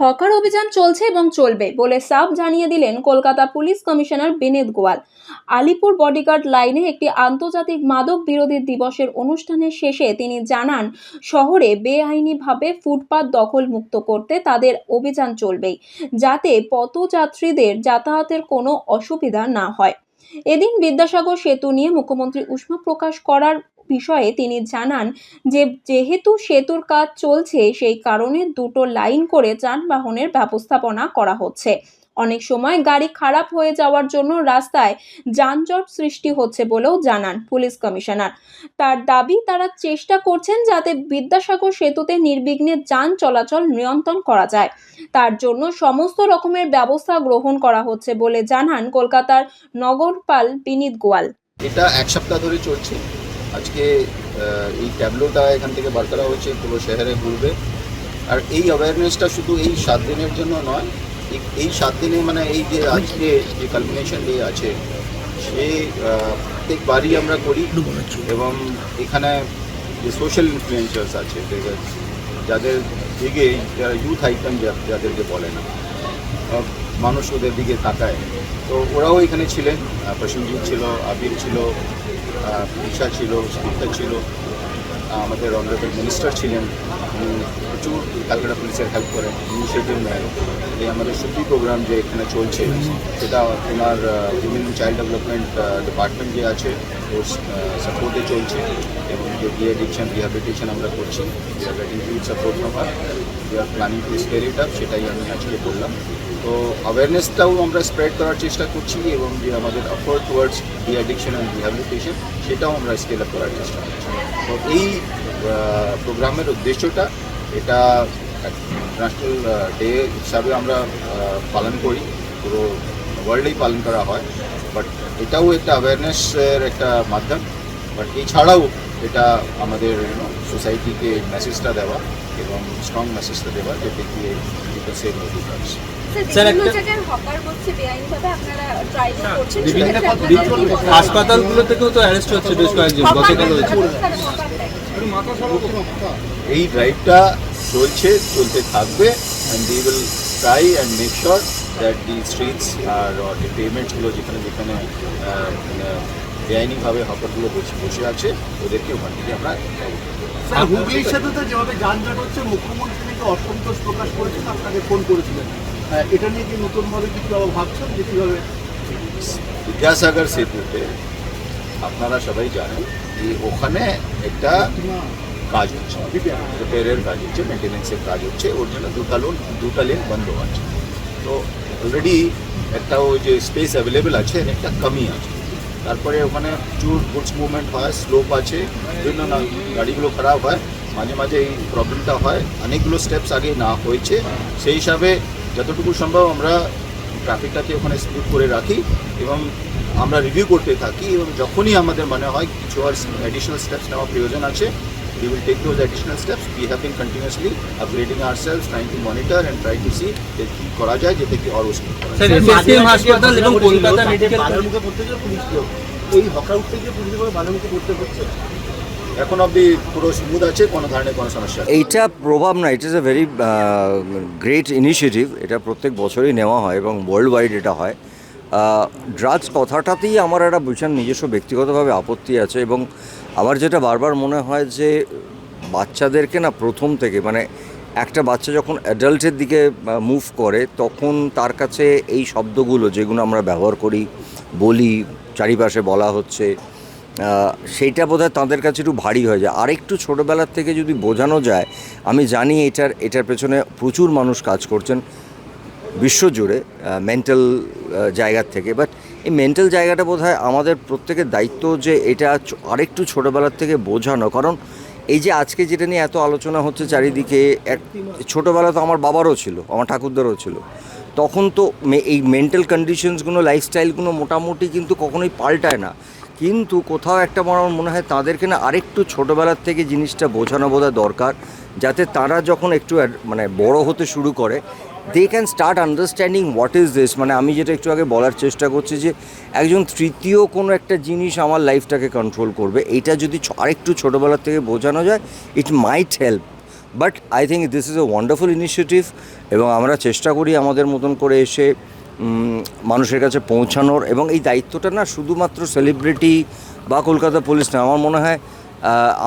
Hawker অভিযান চলছে এবং চলবে বলে সাফ জানিয়ে দিলেন কলকাতা পুলিশ কমিশনার বিনীত গোয়াল। আলিপুর বডিগার্ড লাইনে একটি আন্তর্জাতিক মাদক বিরোধী দিবসের অনুষ্ঠানের শেষে তিনি জানান, শহরে বেআইনিভাবে ফুটপাত দখল মুক্ত করতে তাদের অভিযান চলবেই, যাতে পথযাত্রীদের যাতায়াতের কোনো অসুবিধা না হয়। এদিন বিদ্যাসাগর সেতু নিয়ে মুখ্যমন্ত্রী উষ্মা প্রকাশ করার বিষয়ে তিনি জানান যে, যেহেতু সেতুর কাজ চলছে, সেই কারণে দুটো লাইন করে যানবাহনের ব্যবস্থাপনা করা হচ্ছে। অনেক সময় গাড়ি খারাপ হয়ে যাওয়ার জন্য রাস্তায় যানজট সৃষ্টি হচ্ছে বলেও জানান পুলিশ কমিশনার। তার দাবি, তারা চেষ্টা করছেন যাতে বিদ্যাসাগর সেতুতে নির্বিঘ্নে যান চলাচল নিয়ন্ত্রণ করা যায়। তার জন্য সমস্ত রকমের ব্যবস্থা গ্রহণ করা হচ্ছে বলে জানান কলকাতার নগরপাল বিনীত গোয়াল। এটা এক সপ্তাহ ধরে চলছে। আজকে এই ট্যাবলোটা এখান থেকে বার করা হচ্ছে পুরো শহরে ঘুরবে। আর এই অ্যাওয়ারনেসটা শুধু এই সাত দিনের জন্য নয়, এই- সাত দিনে মানে এই যে আজকে যে কালমিনেশন ডে আছে, সে প্রত্যেকবারই আমরা করি। এবং এখানে যে সোশ্যাল ইনফ্লুয়েন্সার্স আছে, যাদের দিকে, যারা ইউথ আইকন যাদেরকে বলে না মানুষ ওদের দিকে তাকায়। তো ওরাও এখানে ছিলেন প্রসেনজিৎ ছিল, আবির ছিল ঈশা ছিল, স্মিতা ছিল আমাদের অনারেবল মিনিস্টার ছিলেন। উনি প্রচুর ক্যালকাটা পুলিশের হেল্প করেন। ইনিশিয়েটিভ নেন এই আমাদের সুপ্রি প্রোগ্রাম যে এখানে চলছে, সেটা ওনার উইমেন চাইল্ড ডেভেলপমেন্ট ডিপার্টমেন্ট যে আছে, ওর সাপোর্টে চলছে। এবং যে ডি অ্যাডিকশন রিহ্যাবিলিটেশন আমরা করছি সাপোর্ট আর প্ল্যানিং টু স্কেল আপ সেটাই আমি আজকে বললাম। তো অ্যাওয়ারনেসটাও আমরা স্প্রেড করার চেষ্টা করছি এবং যে আমাদের offer towards de addiction and rehabilitation সেটাও আমরা স্কেল আপ করার চেষ্টা করছি। তো এই প্রোগ্রামের উদ্দেশ্যটা এটা ন্যাশনাল ডে হিসাবে আমরা পালন করি। পুরো ওয়ার্ল্ডেই পালন করা হয়। বাট এটাও একটা অ্যাওয়ারনেসের একটা মাধ্যম। বাট এছাড়াও এটা আমাদের সোসাইটিকে মেসেজটা দেওয়া। এবং স্ট্রং মেসেজটা দেওয়া কি এটা সেভ? হাসপাতালগুলো থেকেও তো অ্যারেস্ট হচ্ছে বেশ কয়েকজন গতকাল হয়েছে। এই ড্রাইভটা চলছে চলতে থাকবে and the will try and make sure that the streets আর পেমেন্টসগুলো যেখানে যেখানে বেআইনিভাবে হকারগুলো বসে বসে আছে ওদেরকে ওখান থেকে আমরা হুগলির সেতুতে যেভাবে যানজট হচ্ছে মুখ্যমন্ত্রী কিন্তু অসন্তোষ প্রকাশ করেছেন আপনাকে ফোন করেছিলেন। আহ, এটা নিয়ে কি নতুনভাবে কিছু আবার ভাবছেন যে কীভাবে? বিদ্যাসাগর সেতুতে আপনারা সবাই জানেন যে ওখানে একটা কাজ হচ্ছে। রিপেয়ারের কাজ হচ্ছে মেনটেন্যান্সের কাজ হচ্ছে ওর জন্য দুটা লোন দুটা লেন বন্ধ আছে। তো অলরেডি একটা ওই যে স্পেস অ্যাভেলেবেল আছে একটা কমি আছে। তারপরে ওখানে প্রচুর গুডস মুভমেন্ট হয় স্লোপ আছে, বিভিন্ন গাড়িগুলো খারাপ হয়, মাঝে মাঝে এই প্রবলেমটা হয় অনেকগুলো স্টেপস আগে না হয়েছে সেই হিসাবে যতটুকু সম্ভব আমরা ট্রাফিকটাকে ওখানে স্মুথ করে রাখি এবং আমরা রিভিউ করতে থাকি এবং যখনই আমাদের মনে হয় কিছু আর অ্যাডিশনাল স্টেপস নেওয়া প্রয়োজন আছে will take those additional steps. We have been continuously upgrading ourselves, trying to monitor and try to see যে কি করা যায় যাতে কি আরও smooth করা যায়। স্যার এসএসকেএম হাসপাতাল এবং কলকাতা মেডিকেল বাধার মুখে পড়তে গিয়ে পুলিশ এই হকার উঠতে গিয়ে পুলিশ করে বাধার মুখে পড়তে হচ্ছে এখন অবধি পুরো স্মুথ আছে কোনো ধরনের কোনো সমস্যা। এইটা প্রভাব না it is a very great initiative এটা প্রত্যেক বছরই নেওয়া হয় এবং ওয়ার্ল্ড ওয়াইড এটা হয় ড্রাগস কথাটাতেই আমার একটা ভীষণ নিজস্ব ব্যক্তিগতভাবে আপত্তি আছে এবং আমার যেটা বারবার মনে হয় যে বাচ্চাদেরকে না প্রথম থেকে মানে একটা বাচ্চা যখন অ্যাডাল্টের দিকে মুভ করে তখন তার কাছে এই শব্দগুলো যেগুলো আমরা ব্যবহার করি বলি চারিপাশে বলা হচ্ছে আহ, বোধ হয় তাঁদের কাছে একটু ভারী হয়ে যায়। আরেকটু ছোটোবেলার থেকে যদি বোঝানো যায় আমি জানি এটার এটার পেছনে প্রচুর মানুষ কাজ করছেন বিশ্বজুড়ে মেন্টাল জায়গার থেকে। বাট এই মেন্টাল জায়গাটা বোধ হয় আমাদের প্রত্যেকের দায়িত্ব যে এটা আরেকটু ছোটোবেলার থেকে বোঝানো। কারণ এই যে আজকে যেটা নিয়ে এত আলোচনা হচ্ছে চারিদিকে, এক ছোটোবেলা তো আমার বাবারও ছিল, আমার ঠাকুরদারও ছিল। তখন তো এই মেন্টাল কন্ডিশনসগুলো লাইফস্টাইলগুলো মোটামুটি কিন্তু কখনোই পাল্টায় না। কিন্তু কোথাও একটা আমার মনে হয় তাদেরকে না আরেকটু ছোটোবেলার থেকে জিনিসটা বোঝানো বোধহয় দরকার, যাতে তারা যখন একটু মানে বড় হতে শুরু করে they can start understanding what is this মানে আমি যেটা একটু আগে বলার চেষ্টা করছি যে, একজন তৃতীয় কোনো একটা জিনিস আমার লাইফটাকে কন্ট্রোল করবে, এটা যদি আরেকটু ছোটোবেলার থেকে বোঝানো যায় it might help but I think this is a wonderful initiative এবং আমরা চেষ্টা করি আমাদের মতন করে এসে মানুষের কাছে পৌঁছানোর এবং এই দায়িত্বটা না শুধুমাত্র সেলিব্রিটি বা কলকাতা পুলিশ না, আমার মনে হয়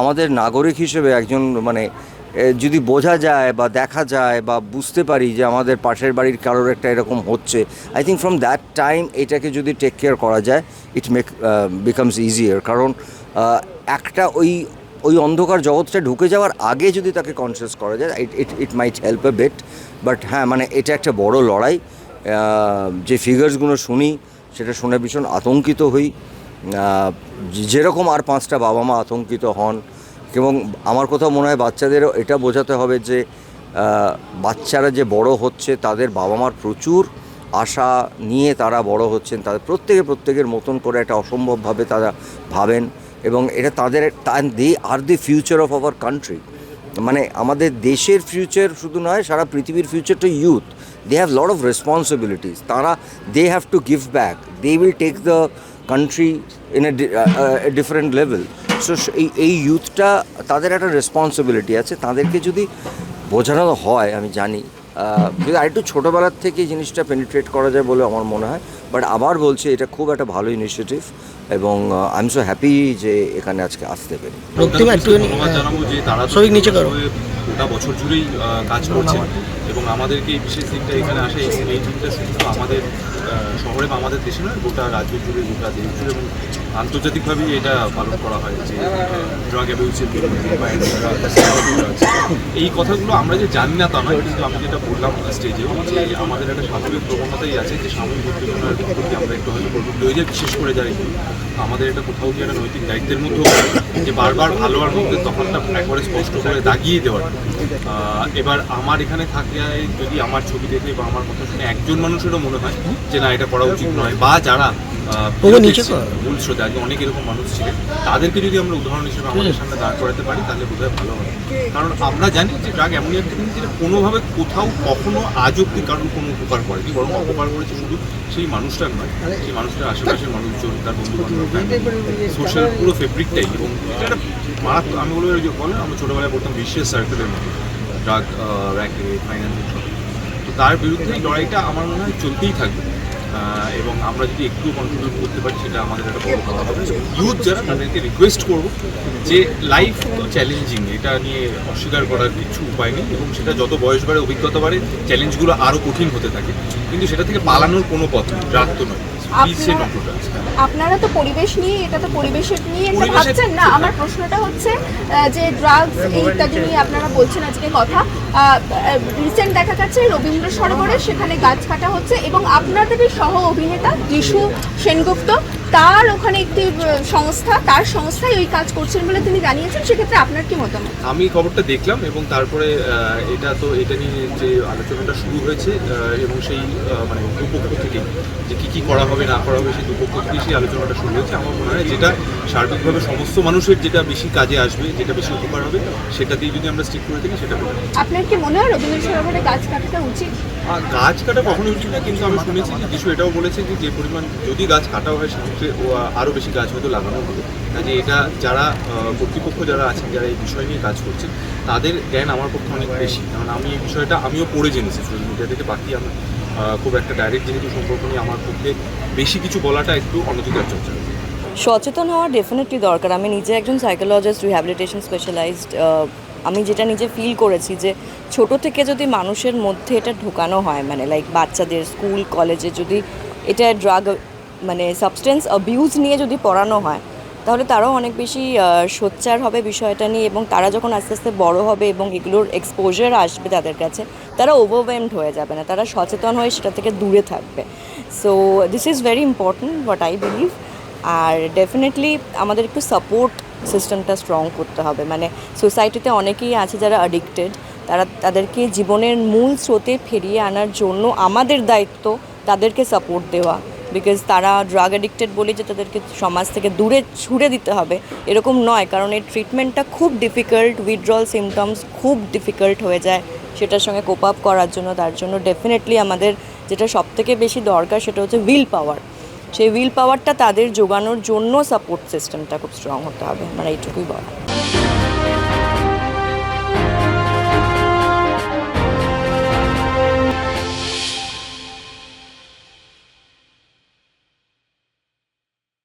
আমাদের নাগরিক হিসেবে একজন মানে যদি বোঝা যায় বা দেখা যায় বা বুঝতে পারি যে আমাদের পাশের বাড়ির কারোর একটা এরকম হচ্ছে I think from that time এটাকে যদি টেক কেয়ার করা যায় ইট মেক বিকামস ইজিয়ার কারণ একটা ওই ওই অন্ধকার জগৎটা ঢুকে যাওয়ার আগে যদি তাকে কনসিয়াস করা যায় it it it might help a bit but হ্যাঁ মানে এটা একটা বড় লড়াই। যে ফিগার্সগুলো শুনি, সেটা শুনে ভীষণ আতঙ্কিত হই। যেরকম আর পাঁচটা বাবা মা আতঙ্কিত হন, এবং আমার কথা মনে হয় বাচ্চাদেরও এটা বোঝাতে হবে যে বাচ্চারা যে বড় হচ্ছে, তাদের বাবা মার প্রচুর আশা নিয়ে তারা বড় হচ্ছেন। তাদের প্রত্যেকে প্রত্যেকের মতন করে একটা অসম্ভবভাবে তারা ভাবেন, এবং এটা তাদের they are the future of our country মানে আমাদের দেশের ফিউচার শুধু নয়, সারা পৃথিবীর they have lot of responsibilities তারা they have to give back they will take the country in a different level so এই এই ইউথটা তাদের একটা রেসপন্সিবিলিটি আছে। তাদেরকে যদি বোঝানো হয় আমি জানি যদি আরেকটু ছোটোবেলার থেকে এই জিনিসটা পেনিট্রেট করা যায় বলে আমার মনে হয়। বাট আবার বলছি এটা খুব একটা ভালো ইনিশিয়েটিভ এবং আই এম সো হ্যাপি যে এখানে আজকে আসতে পেরে। প্রতিমা একটুখানি ধন্যবাদ জানাব যে তারা নিচে করো। গোটা বছর জুড়েই কাজ করছে। এবং আমাদেরকে এই বিশেষ দিনটা এখানে আসে এই দিনটা শুধু আমাদের শহরে বা আমাদের দেশে নয়, গোটা রাজ্য জুড়ে, গোটা দেশ জুড়ে এবং আন্তর্জাতিকভাবেই এটা পালন করা হয় যে ড্রাগ অ্যাবিউসের বিরুদ্ধে বা এই কথাগুলো আমরা যে জানি না তা নয়, কিন্তু আমি যেটা বললাম স্টেজে যে আমাদের একটা স্বাভাবিক প্রবণতাই আছে যে সাময়িক উত্তেজনার প্রতি আমরা একটু হয়তো প্রবৃত্ত হয়ে যাই বিশেষ করে এগুলো আমাদের এটা কোথাও গিয়ে একটা নৈতিক দায়িত্বের মধ্যেও যে বারবার ভালো আর মধ্যে তখনটা একবারে স্পষ্ট করে দাগিয়ে দেওয়ার। এবার আমার এখানে থাকলে যদি আমার ছবি দেখে বা আমার কথা শুনে একজন মানুষেরও মনে হয় যে না, এটা করা উচিত নয়। বা যারা। মূল স্রোতে আগে অনেক এরকম মানুষ ছিলেন তাদেরকে যদি আমরা উদাহরণ হিসেবে আমাদের সামনে দাঁড় করাতে পারি তাহলে বোধহয় ভালো হবে। কারণ আমরা জানি যে ড্রাগ এমনই একটা জিনিস যেটা কোনোভাবে কোথাও কখনো আজ অব্দি কারণ কোনো উপকার করেনি বরং অপকার করেছে শুধু সেই মানুষটার নয়। সেই মানুষটার আশেপাশের মানুষজন তার বন্ধু বান্ধব সোশ্যাল পুরো ফেব্রিকটাই এবং এটা একটা মারাত্মক আমি বলব যে বলে আমরা ছোটোবেলায় পড়তাম বিশ্বের সার্কেলের মতো ড্রাগ র্যাকেট ফাইন্যান্সিং সব তো তার বিরুদ্ধে এই লড়াইটা আমার মনে হয় চলতেই থাকবে। এবং আমরা যদি একটু কন্ট্রিবিউট করতে পারি সেটা আমাদের একটা বড় কথা হবে। ইউথ যারা তাদেরকে রিকোয়েস্ট করব যে লাইফ তো চ্যালেঞ্জিং এটা নিয়ে অস্বীকার করার কিছু উপায় নেই এবং সেটা যত বয়স বাড়ে অভিজ্ঞতা বাড়ে চ্যালেঞ্জগুলো আরও কঠিন হতে থাকে। কিন্তু সেটা থেকে পালানোর কোনো পথ নেই রাত তো নয়। নট আপনারা তো পরিবেশ নিয়ে এটা তো পরিবেশের নিয়ে একটা ভাবছেন না। আমার প্রশ্নটা হচ্ছে যে ড্রাগস ইত্যাদি নিয়ে আপনারা বলছেন আজকে কথা। রিসেন্ট দেখা যাচ্ছে রবীন্দ্র সরোবরে সেখানে গাছ কাটা হচ্ছে এবং আপনাদেরই সহ অভিনেতা যিশু সেনগুপ্ত তার ওখানে একটি সংস্থা তার সংস্থায় ওই কাজ করছেন বলে তিনি জানিয়েছেন। সেক্ষেত্রে আপনার কি মতামত? আমি খবরটা দেখলাম এবং তারপরে এটা তো এটা নিয়ে যে আলোচনাটা শুরু হয়েছে এবং সেই মানে দুপক্ষ থেকে যে কী কী করা হবে না করা হবে সেই দুপক্ষ থেকে সেই আলোচনাটা শুরু হয়েছে আমার মনে হয় যেটা সার্বিকভাবে সমস্ত মানুষের যেটা বেশি কাজে আসবে যেটা বেশি উপকার হবে সেটা দিয়ে যদি আমরা স্টিক করে থাকি সেটা। আপনার কি মনে হয় রবীন্দ্র সরোবরে গাছ কাটাটা উচিত? গাছ কাটা কখনো উচিত না কিন্তু আমি শুনেছি যে যিশু এটাও বলেছে যে যে পরিমাণ যদি গাছ কাটা হয় সেক্ষেত্রে ও আরও বেশি গাছ হয়তো লাগানো হবে। কাজে এটা যারা কর্তৃপক্ষ যারা আছেন যারা এই বিষয় নিয়ে কাজ করছেন তাদের জ্ঞান আমার পক্ষে অনেক বেশি। কারণ আমি এই বিষয়টা আমিও পড়ে জেনেছি সোশ্যাল মিডিয়া থেকে বাকি আমি খুব একটা ডাইরেক্ট যেহেতু সম্পর্ক নিয়ে আমার পক্ষে বেশি কিছু বলাটা একটু অনধিকার চর্চা। সচেতন হওয়ার ডেফিনেটলি দরকার। আমি নিজে একজন সাইকোলজিস্ট রিহ্যাবিলিটেশন স্পেশালাইজড আমি যেটা নিজে ফিল করেছি যে ছোট থেকে যদি মানুষের মধ্যে এটা ঢোকানো হয় মানে লাইক বাচ্চাদের স্কুল কলেজে যদি এটা ড্রাগ মানে সাবস্টেন্স অ্যাবিউজ নিয়ে যদি পড়ানো হয় তাহলে তারাও অনেক বেশি সোচ্চার হবে বিষয়টা নিয়ে এবং তারা যখন আস্তে আস্তে বড় হবে এবং এগুলোর এক্সপোজার আসবে তাদের কাছে, তারা ওভারওয়েমড হয়ে যাবে না, তারা সচেতন হয়ে সেটা থেকে দূরে থাকবে। So this is very important what I believe R definitely আমাদের একটু সাপোর্ট সিস্টেমটা স্ট্রং করতে হবে। মানে সোসাইটিতে অনেকেই আছে যারা অ্যাডিক্টেড তারা তাদেরকে জীবনের মূল স্রোতে ফিরিয়ে আনার জন্য আমাদের দায়িত্ব তাদেরকে সাপোর্ট দেওয়া। বিকজ তারা ড্রাগ অ্যাডিক্টেড বলে যে তাদেরকে সমাজ থেকে দূরে ছুড়ে দিতে হবে, এরকম নয়। কারণ এই ট্রিটমেন্টটা খুব ডিফিকাল্ট উইথড্রল সিমটমস খুব ডিফিকাল্ট হয়ে যায় সেটার সঙ্গে কোপ আপ করার জন্য। তার জন্য ডেফিনেটলি আমাদের যেটা সবথেকে বেশি দরকার সেটা হচ্ছে উইল পাওয়ার সেই উইল পাওয়ারটা তাদের যোগানোর জন্য সাপোর্ট সিস্টেমটা খুব স্ট্রং হতে হবে। মানে এইটুকুই বলা